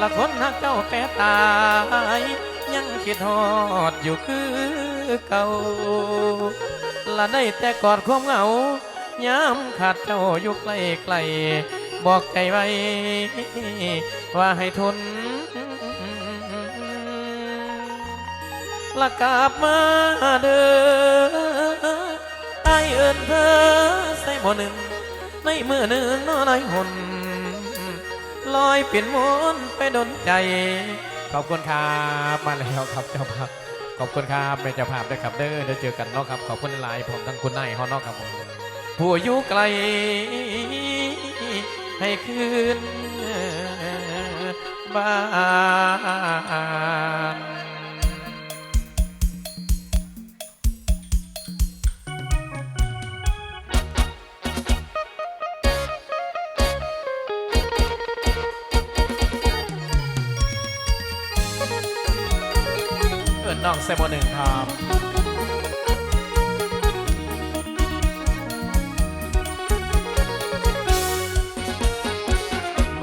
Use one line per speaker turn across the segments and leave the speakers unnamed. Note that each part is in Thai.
ละคนหักเจ้าแปรตาย ยังคิดฮอดอยู่คือเก่าละได้แต่กอดความเหงายามขาดเจ้าอยู่ใกลไกลบอกใจไว้ ว่าให้ทนละกลับมาเด้อไอเอินเธอใส่บ่หนึ่งในมือหนึ่งน้อยหน ลอยเปลี่ยนมวนไปดนใจ ขอบคุณครับมาแล้วครับเจ้าภาพขอบคุณครับเป็นเจ้าภาพด้วยครับเด้อเดี๋ยวเจอกันนอกครับขอบคุณหลายผมทั้งคุณนายฮอนอกครับผมผู้อยู่ไกล ให้คืนบ้าน น้องเซโมหนึ่งครับ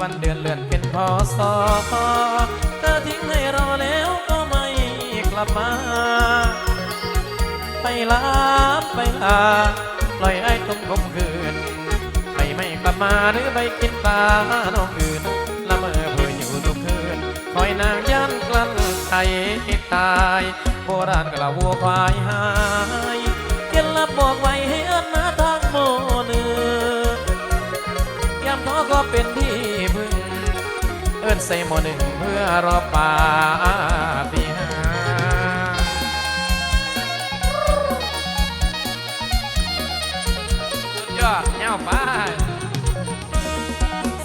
วันเดือนเลื่อนเป็นพศเธอทิ้งให้เรอแล้วก็ไม่กลับมา ไปลาไปลาปล่อยไอ้ตรงคมคืนไปไม่กลับมาหรือไปกินปลาน้องอื่นายโบราณกล่าววัวควายหายเกียนลับบอกไว้ให้เอินมาทางโมเนือยามท้อก็เป็นที่พึ่ง เอินใส่โมหนึ่งเพื่อรอป่าปีหาสุดยอดเงาไป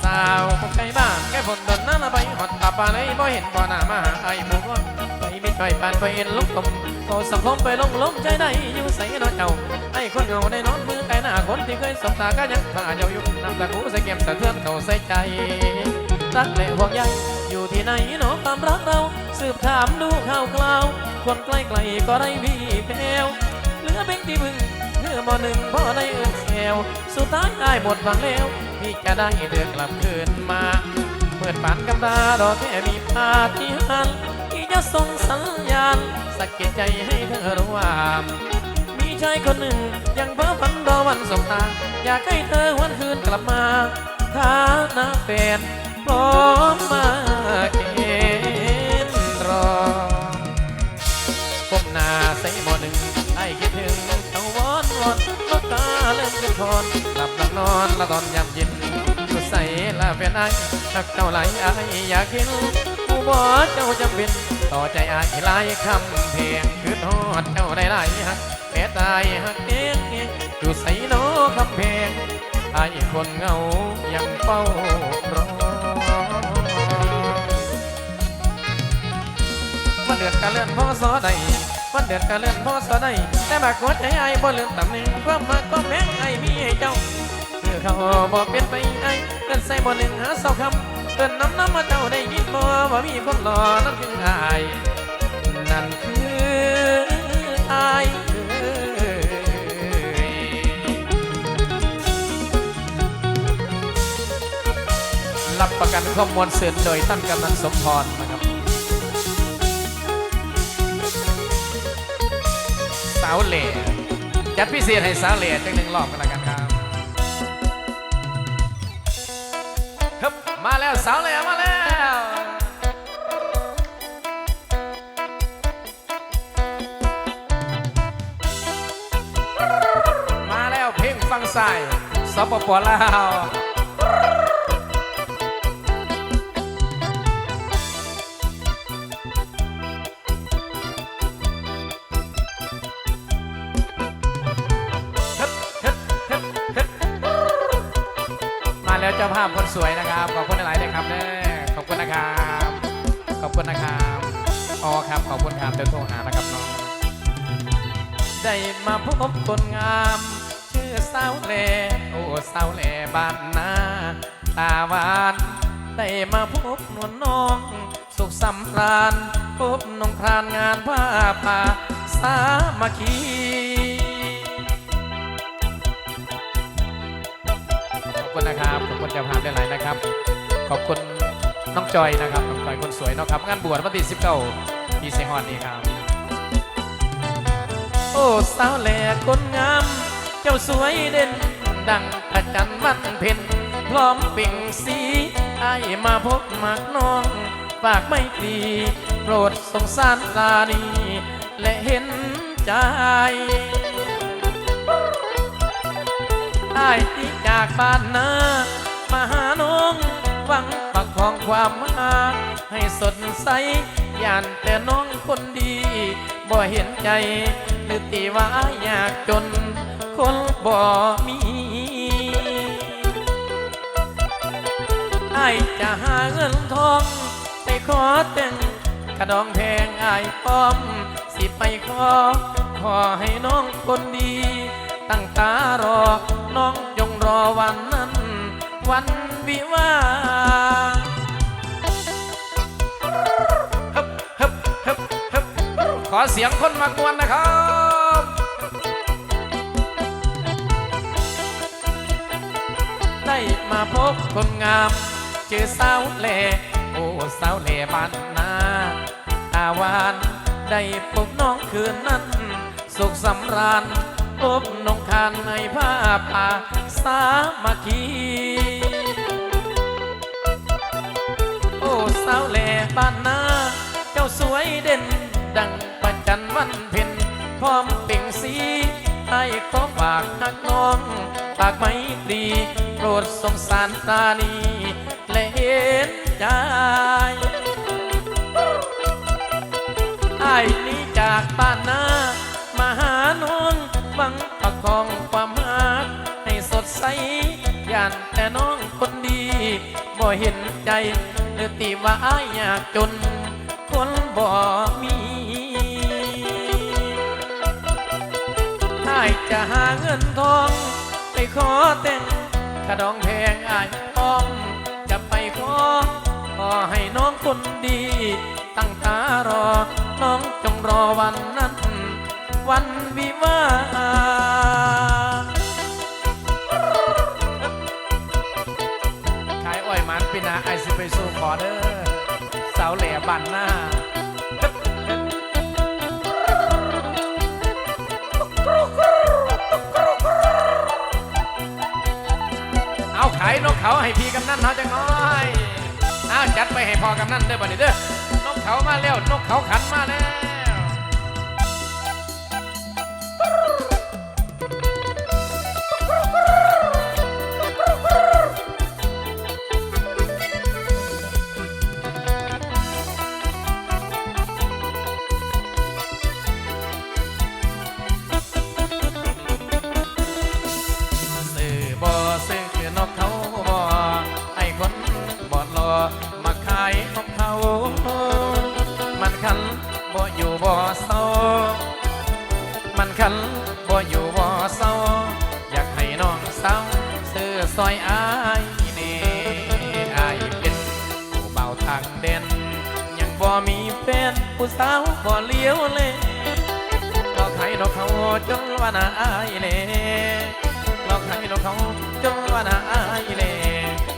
สาวใกลบ้านใกล้ฝนโดนน้ำละใบหอดตาปลาเลยบ่เห็นบ่หน้ามาหาไอ้หมูก้น ไปมิดไปปานไปเอ็นลุกตมโตสังคมไปลงลงใจได้อยู่ใส่นอนเจ้าไอ้คนเงาได้นอนมือไก่หน้าคนที่เคยสบตาก็ยังพาเจ้าอยู่น้ำตาคูใส่เก็มสะเทือนเข้าใส่ใจรักและห่วงใยอยู่ที่ไหนหนอความรักเรา สืบถามดูข่าวคราว คนใกล้ๆก็ได้พี่แพวเหลือเบ่งที่มึงเมื่อบ่หนึ่งพ่อได้เอินแซวสุดท้ายได้หมดหวังแล้วพี่จะได้เดือกลับคืนมาเมื่อฝันกำตาดอกแค่มีปาฏิหาริย์ ที่จะส่งสัญญาณสะกิดใจให้เธอรู้ว่า มีชายคนหนึ่งยังเพ้อฝันรอวันสบตาอยากให้เธอวันคืนกลับมาฐานะแฟนพร้อมมาเกณฑ์รอก้มหน้าใส่หมอหนึ่งไอ้คิดถึงเขาวอนวอนนกตาเริ่มขึ้นคอนหลับหลับนอนละตอนยามเย็นอยู่ใส่ละเป็นไอ้ทักเจ้าไหลไอ้อยากเห็น บ่เจ้าจำเป็น ต่อใจไอ้หลายคำเพลงคือทอดเจ้าได้หลายฮักแม่ตายฮักเองอยู่ใส่โนคำเพลงไอ้คนเงายังเฝ้ารอวันเดือนกะเลื่อนพ่อสอใดวันเดือนกะเลื่อนพ่อสอใดแต่บากหัวใจไอ้บ่เลืมตำหนึ่งความหักความแพงไอ้มีให้เจ้าคือเขาบอกเป็นไปไอ้เกินใส่บ่หนึ่งหาเศร้าคำ เกินน้ำน้ำมาเจ้าได้ยินบ่ว่ามีคนรอนั่นคือไอนั่นคือไอ้เอ้ยรับประกันข้อมูลเสื่อโดยท่านกำนันสมพรนะครับสาวเหล่จัดพิเศษให้สาวเหล่จังหนึ่งรอบกันละ สาวแหลมมาแล้วมาแล้วเพลงฟังใส่สปปลาว มาแล้วเจ้าภาพคนสวยนะครับ ขอบคุณหลายๆเลยครับเด้อขอบคุณนะครับ ขอบคุณนะครับอ๋อครับ ขอบคุณครับเดี๋ยวโทรหานะครับน้อง ได้มาพบคนงาม ชื่อสาวแหลโอ้สาวแหลบ้านนาตาหวาน ได้มาพบนวลน้อง สุขสำราญพบน้องพรานงานผ้าป่าสามัคคี คุณนะครับขอบคุณเจ้าภาพได้หลายๆนะครับ ขอบคุณน้องจอยนะครับน้องจอยคนสวยนะครับ งานบวชวันที่19ที่เซฮอนนี่ครับ โอ้สาวแหล่คนงาม เจ้าสวยเด่น ดังพระจันทร์วันเพ็ญพร้อมเปล่งสีไอมาพบมากน้องฝากไม่ตีโปรดสงสารลานีและเห็นใจ อายที่จากบ้านนามาหาน้องหวังประคองความรักให้สดใสย่านแต่น้องคนดี บ่เห็นใจ หรือตีว่าอยากจน คนบ่มีไอจะหาเงินทองไปขอแต่งกระดองแพงไอป้อม สิไปขอ ขอให้น้องคนดี ตั้งตารอ น้องจงรอวันนั้น วันวิวาฮึบฮึบฮึบฮึบขอเสียงคนมากวนนะครับได้มาพบคนงามเจอสาวแหล่โอ้สาวแหล่บ้านนาตาวานได้พบน้องคืนนั้น สุขสำราญ พบน้องคานในผ้าป่าสามัคคีโอ้สาวแหล่บ้านนาเจ้าสวยเด่น ดังประจันวันเพ็ญพร้อมเปล่งสีให้ขอฝากนักน้องฝากไม่ตีโปรดสงสารตานีและเห็นใจไอ้นี้จากบ้านนา งประคองความรักให้สดใสย่านแต่น้องคนดีบ่เห็นใจหรือตีว่าอายยากจน คนบ่มีถ้าจะหาเงินทองไปขอแต่งกระดองแพงอายอ้อมจะไปขอขอให้น้องคนดี ตั้งตารอ น้องจงรอวันนั้น วันวิวาขายอ้อยมันปีนาไอซิไปสู่ขอเด้อสาวแหล่บันหน้าเอาขายนกเขาให้พี่กำนันเขาจังน้อยเอาจัดไปให้พอกำนันเด้อบัดนี้เด้อนกเขามาแล้วนกเขาขันมาแล้ว มาขายนกเขามันคันบ่อยู่บ่เศร้ามันคันบ่อยู่บ่เศร้าอยากให้น้องสาวซื้อซอยอายนี่อายเป็นผู้เบาทางเด่นยังบ่มีแฟนผู้สาวบ่เลี้ยวเลยก็ใครนกเขาจนว่าน่าอายเลยลอกให้นกเขาจนว่าน่าอายเลย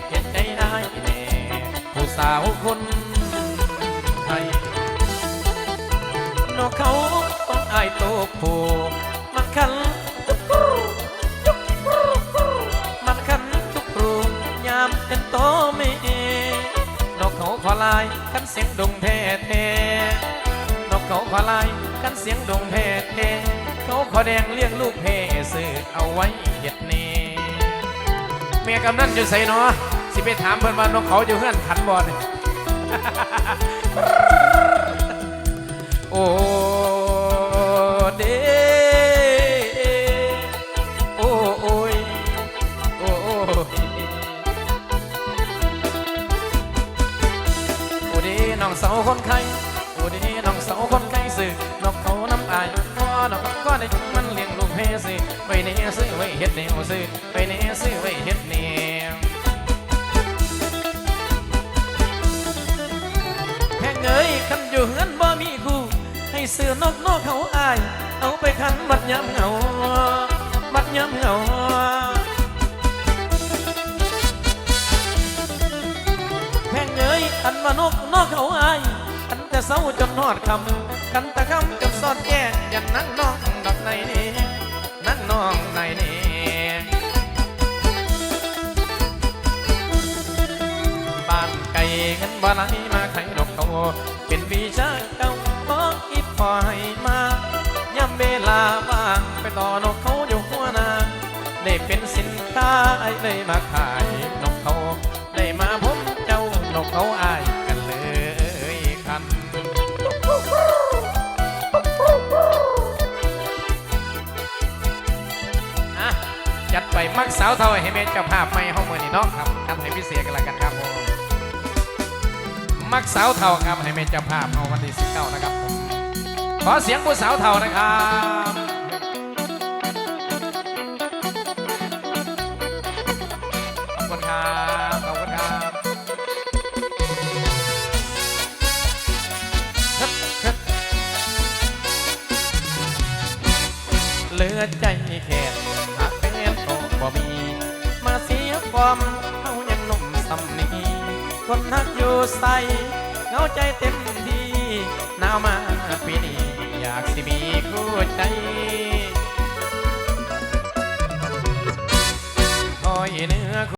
เห็นใจอายเลยผู้สาวคนไทยนกเขาต้องอายโตวผู้มันคันจุกกรูจุกกรูมันคันจุกกรูยามเป็นโตเมนกเขาขอลายกันเสียงดงแท้แท้นกเขาขอลายกันเสียงดงแท้แท้เขาขอแดงเลี้ยงลูกเพซื้อเอาไว้เห็ดเนเมียกำนันอยู่ใส่เนาะ ไปถามเพิ่อนว่านกเขาอยู่เฮือนขันบอลโอ้เด้โอ้โอ้ยโอ้โอ้ยโอ้เดน้องสาวคนไข้โอ้เดน้องสาวคนไข้สื่อนกเขาน้ำอายพ่อนกก็ได้มันเลี้ยงลูกเพสื่อไว้เนซื้อไว้เฮ็ดแนวซื้อไว้เนี้ยซื้อไว้เฮ็ดแนว อยู่เฮือนบ่มีคู่ให้ซื้อนกนกเขาอาย เอาไปคันบัดยามเหงาบัดยามเหงาแพงเอ้ยอันว่านกนอกเขาอายอันแต่เศร้าจนนอดคำกันแตะคำจนสอดแย่ยันนั่งน้องดอกในนี้นั่งน้องในนี้บ้านไก่เงินบ่ไหลมาไข่ดอกเขา เป็นวิชาเก่าบอกอีพอให้มาย่ำเวลาว่างไปต่อนกเขาอยู่หัวนาได้เป็นสินค้าไอ้เลยมาขายนกเขาได้มาพบเจ้านกเขาอายกันเลยคันจัดไปมักสาวเท่าให้เมนเจ้าภาพไม่ห้องมือนี่เนาะครับ มักสาวเท่าครับให้เมนเจ้าภาพเอาวันที่สิบเก้านะครับผมขอเสียงผู้สาวเท่านะครับขอบคุณครับขอบคุณครับเหลือใจแค่หากเป็นก็บ่มี มาเสียความ คนนักอยู่ใสเงาใจเต็มทีหนาวมาปีนี้อยากสิมีคู่ใจคอยเนื้อ